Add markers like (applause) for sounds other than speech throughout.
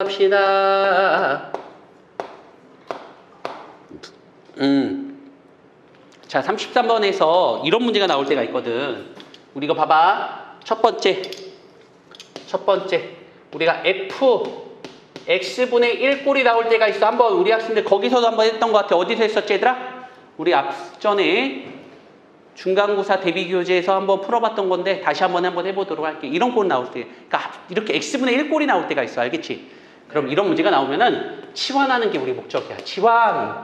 합시다. 음. 자, 33번에서 이런 문제가 나올 때가 있거든. 우리 이거 봐봐. 첫 번째. 첫 번째. 우리가 F X분의 1꼴이 나올 때가 있어. 한번 우리 학생들 거기서도 한번 했던 것 같아. 어디서 했었지, 얘들아? 우리 앞전에 중간고사 대비 교재에서 한번 풀어봤던 건데 다시 한번 한번 해보도록 할게. 이런 꼴 나올 때, 그러니까 이렇게 x분의 1꼴이 나올 때가 있어, 알겠지? 그럼 이런 문제가 나오면은 치환하는 게 우리 목적이야. 치환,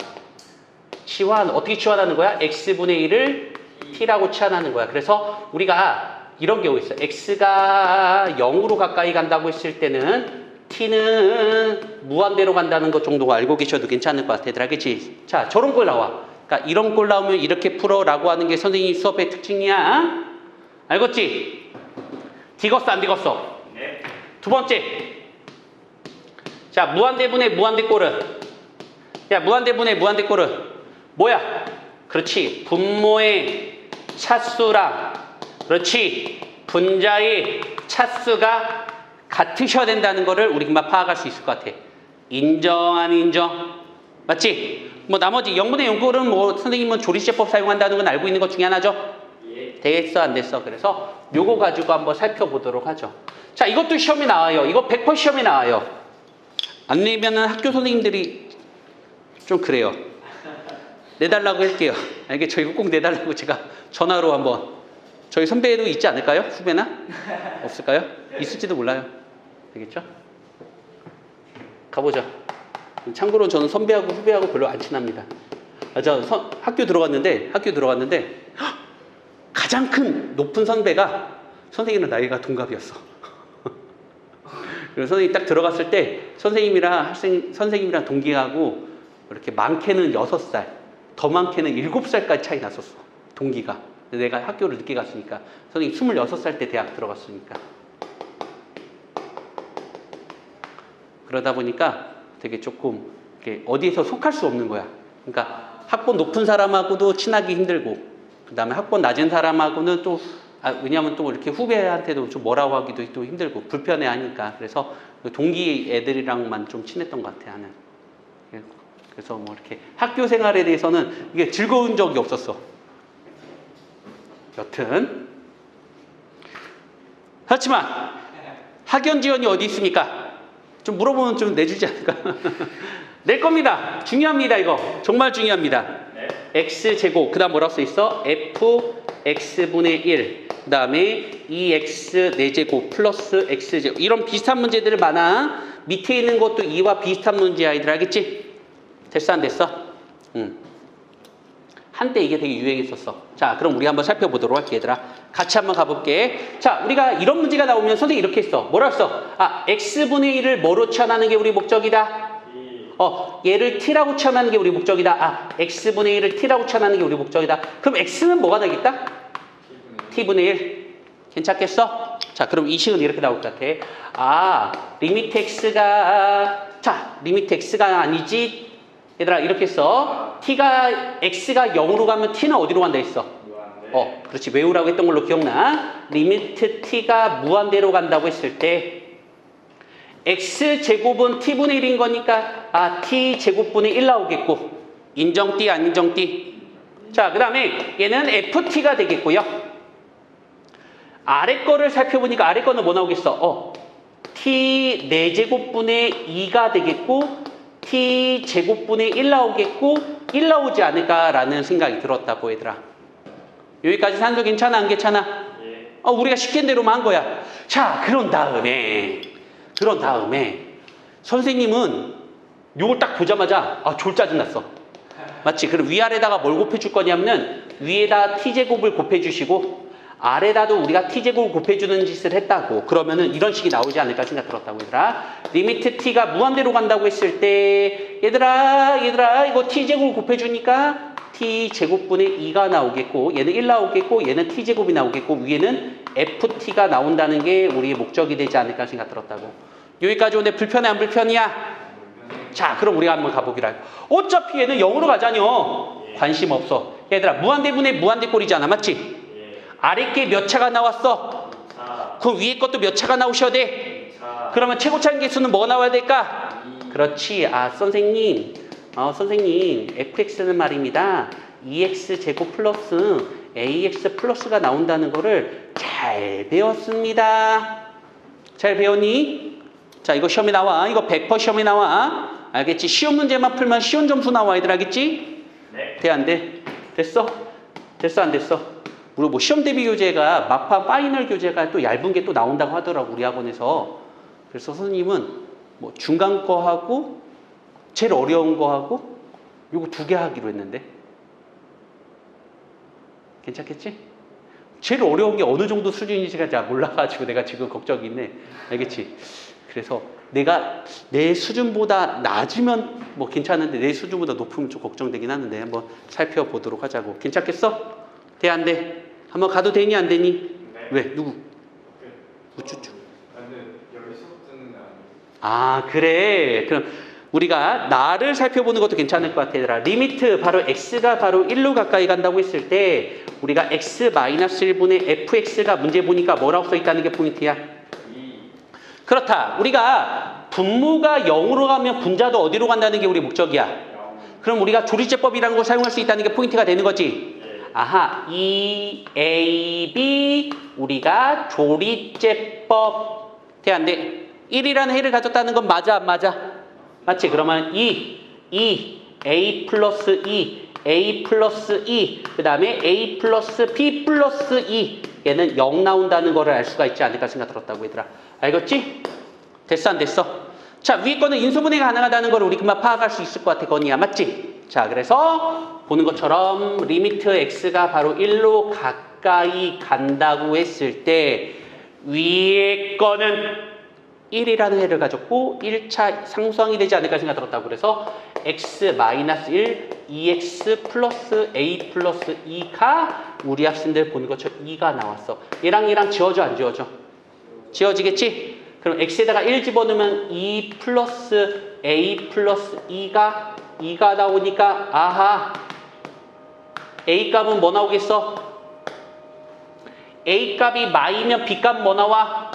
치환 어떻게 치환하는 거야? x분의 1을 t라고 치환하는 거야. 그래서 우리가 이런 경우 있어. x가 0으로 가까이 간다고 했을 때는 t는 무한대로 간다는 것 정도 알고 계셔도 괜찮을 것 같아, 얘들아, 알겠지? 자, 저런 꼴 나와. 그러니까 이런 꼴 나오면 이렇게 풀어라고 하는 게 선생님 수업의 특징이야. 알겠지? 디귿어 안 디귿어? 네. 두 번째. 자, 무한대분의 무한대꼴은 야, 무한대분의 무한대꼴은 뭐야? 그렇지. 분모의 차수랑 그렇지. 분자의 차수가 같으셔야 된다는 거를 우리 금방 파악할 수 있을 것 같아. 인정 안 인정? 맞지? 뭐 나머지 0분의 0꼴은 뭐 선생님은 조리제법 사용한다는 건 알고 있는 것 중에 하나죠. 예. 됐어 안 됐어 그래서 요거 가지고 한번 살펴보도록 하죠 자 이것도 시험에 나와요 이거 100% 시험에 나와요 안 내면은 학교 선생님들이 좀 그래요. 내달라고 할게요. 알겠죠 이거 꼭 내달라고 제가 전화로 한번 저희 선배도 있지 않을까요? 후배나? 없을까요? 있을지도 몰라요. 알겠죠? 가보자. 참고로 저는 선배하고 후배하고 별로 안 친합니다. 아, 저 선- 학교 들어갔는데 학교 들어갔는데 헉! 가장 큰 높은 선배가 선생님이랑 나이가 동갑이었어. 그래서 선생님 딱 들어갔을 때 선생님이랑 학생 선생님이랑 동기하고 이렇게 많게는 여섯 살, 더 많게는 일곱 살까지 차이 났었어. 동기가. 내가 학교를 늦게 갔으니까 선생님 스물여섯 살때 대학 들어갔으니까. 그러다 보니까 되게 조금 어디에서 속할 수 없는 거야. 그러니까 학번 높은 사람하고도 친하기 힘들고, 그 다음에 학번 낮은 사람하고는 또, 아, 왜냐하면 또 이렇게 후배한테도 좀 뭐라고 하기도 또 힘들고, 불편해 하니까. 그래서 그 동기 애들이랑만 좀 친했던 것 같아, 나는. 그래서 뭐 이렇게 학교 생활에 대해서는 이게 즐거운 적이 없었어. 여튼. 하지만, 학연 지원이 어디 있습니까? 좀 물어보면 좀 내주지 않을까? (laughs) 낼 겁니다. 중요합니다, 이거. 정말 중요합니다. 네. x 제곱, 그 다음 뭐라고 써 있어? f x분의 1, 그 다음에 2x 4제곱 플러스 x 제곱. 이런 비슷한 문제들 많아. 밑에 있는 것도 2와 비슷한 문제 아이들 알겠지? 됐어, 안 됐어? 응. 한때 이게 되게 유행했었어. 자, 그럼 우리 한번 살펴보도록 할게, 얘들아. 같이 한번 가볼게. 자, 우리가 이런 문제가 나오면 선생님이 이렇게 했어. 뭐라 했어? 아, x분의 1을 뭐로 치환하는 게 우리 목적이다? 이. 어, 얘를 t라고 치환하는 게 우리 목적이다. 아, x분의 1을 t라고 치환하는 게 우리 목적이다. 그럼 x는 뭐가 되겠다? T분의 1. 괜찮겠어? 자, 그럼 이 식은 이렇게 나올 것 같아. 아, 리미트 x가, 자, 리미트 x가 아니지. 얘들아, 이렇게 써. t가, x가 0으로 가면 t는 어디로 간다 했어? 어, 그렇지. 외우라고 했던 걸로 기억나. 리미트 t가 무한대로 간다고 했을 때 x 제곱은 t분의 1인 거니까 아, t 제곱분의 1 나오겠고 인정 t 안 인정 t. 자, 그 다음에 얘는 ft가 되겠고요. 아래 거를 살펴보니까 아래 거는 뭐 나오겠어? 어. t 4제곱분의 2가 되겠고 t 제곱분의 1 나오겠고 1 나오지 않을까라는 생각이 들었다고 얘들아. 여기까지 산도 괜찮아 안 괜찮아? 예. 어, 우리가 시킨 대로만 한 거야. 자, 그런 다음에, 그런 다음에, 선생님은 요걸 딱 보자마자, 아, 졸 짜증났어. 맞지? 그럼 위아래다가 뭘 곱해줄 거냐면은, 위에다 t제곱을 곱해주시고, 아래다도 우리가 t제곱을 곱해주는 짓을 했다고. 그러면은 이런 식이 나오지 않을까 생각 들었다고, 얘들아. 리미트 t가 무한대로 간다고 했을 때, 얘들아, 얘들아, 이거 t제곱을 곱해주니까, t제곱분의 2가 나오겠고 얘는 1 나오겠고 얘는 t제곱이 나오겠고 위에는 ft가 나온다는 게 우리의 목적이 되지 않을까 생각 들었다고 여기까지 오는데 불편해 안 불편이야? 자 그럼 우리가 한번 가보기로 할까 어차피 얘는 0으로 가자뇨 관심 없어 얘들아 무한대분의 무한대꼴이잖아 맞지? 예. 아래 게 몇 차가 나왔어? 사. 그럼 위에 것도 몇 차가 나오셔야 돼? 사. 그러면 최고 차인 개수는 뭐가 나와야 될까? 그렇지. 아, 선생님. 어, 선생님. fx는 말입니다. 2x 제곱 플러스 ax 플러스가 나온다는 거를 잘 배웠습니다. 잘 배웠니? 자, 이거 시험에 나와. 이거 100% 시험에 나와. 알겠지? 쉬운 문제만 풀면 쉬운 점수 나와. 얘들 알겠지? 네. 돼, 안 돼? 됐어? 됐어, 안 됐어? 우리 뭐 시험 대비 교재가 막판 파이널 교재가 또 얇은 게 또 나온다고 하더라고, 우리 학원에서. 그래서 선생님은 뭐 중간 거 하고, 제일 어려운 거 하고, 요거 두 개 하기로 했는데. 괜찮겠지? 제일 어려운 게 어느 정도 수준인지가 잘 몰라가지고 내가 지금 걱정이 있네. 알겠지? 그래서 내가 내 수준보다 낮으면 뭐 괜찮은데 내 수준보다 높으면 좀 걱정되긴 하는데 한번 살펴보도록 하자고. 괜찮겠어? 돼, 안 돼? 한번 가도 되니, 안 되니? 네. 왜? 누구? 우쭈쭈. 아, 아, 그래. 그럼 우리가 나를 살펴보는 것도 괜찮을 것 같아, 얘들아. 리미트, 바로 x가 바로 1로 가까이 간다고 했을 때, 우리가 x-1분의 fx가 문제 보니까 뭐라고 써 있다는 게 포인트야? 이 그렇다. 우리가 분모가 0으로 가면 분자도 어디로 간다는 게 우리 목적이야. 영, 그럼 우리가 조리제법이라는 걸 사용할 수 있다는 게 포인트가 되는 거지. 네. 아하, E, A, B 우리가 조리제법 돼? 1이라는 해를 가졌다는 건 맞아 안 맞아? 맞지? 그러면 2, 2, A 플러스 2, A 플러스 2, 그 다음에 A 플러스 B 플러스 2 얘는 0 나온다는 거를 알 수가 있지 않을까 생각 들었다고 얘들아 알겠지? 됐어 안 됐어? 자 위에 거는 인수분해가 가능하다는 걸 우리 금방 파악할 수 있을 것 같아 건이야 맞지? 자 그래서 보는 것처럼 리미트 x가 바로 1로 가까이 간다고 했을 때 위에 거는 1이라는 해를 가졌고 1차 상수항이 되지 않을까 생각 들었다고 그래서 x-1 2x 플러스 a 플러스 2가 우리 학생들 보는 것처럼 2가 나왔어 얘랑 얘랑 지워져 안 지워져? 지워지겠지? 그럼 x에다가 1 집어넣으면 2 플러스 a 플러스 2가 2가 나오니까 아하 a 값은 뭐 나오겠어? a 값이 마이면 b 값 뭐 나와?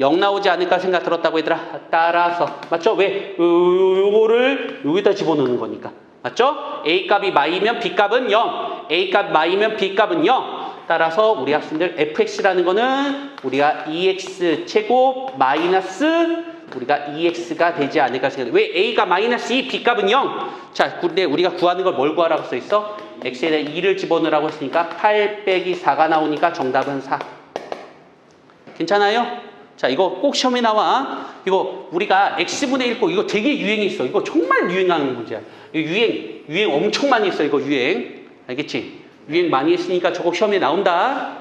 0 나오지 않을까 생각 들었다고 얘들아 따라서 맞죠? 왜? 요거를 여기다 집어넣는 거니까 맞죠? a 값이 마이면 b 값은 0 a 값 마이면 b 값은 0 따라서 우리 학생들 fx라는 거는 우리가 2x 제곱 마이너스 우리가 2x가 되지 않을까 생각해 왜 a가 마이너스 2 b 값은 0 자, 근데 우리가 구하는 걸 뭘 구하라고 써 있어? x에 대해 2를 집어넣으라고 했으니까 8 빼기 4가 나오니까 정답은 4 괜찮아요? 자, 이거 꼭 시험에 나와. 이거 우리가 x분의 1고 이거 되게 유행했어. 이거 정말 유행하는 문제야. 이거 유행, 유행 엄청 많이 했어. 이거 유행. 알겠지? 유행 많이 했으니까 저거 시험에 나온다.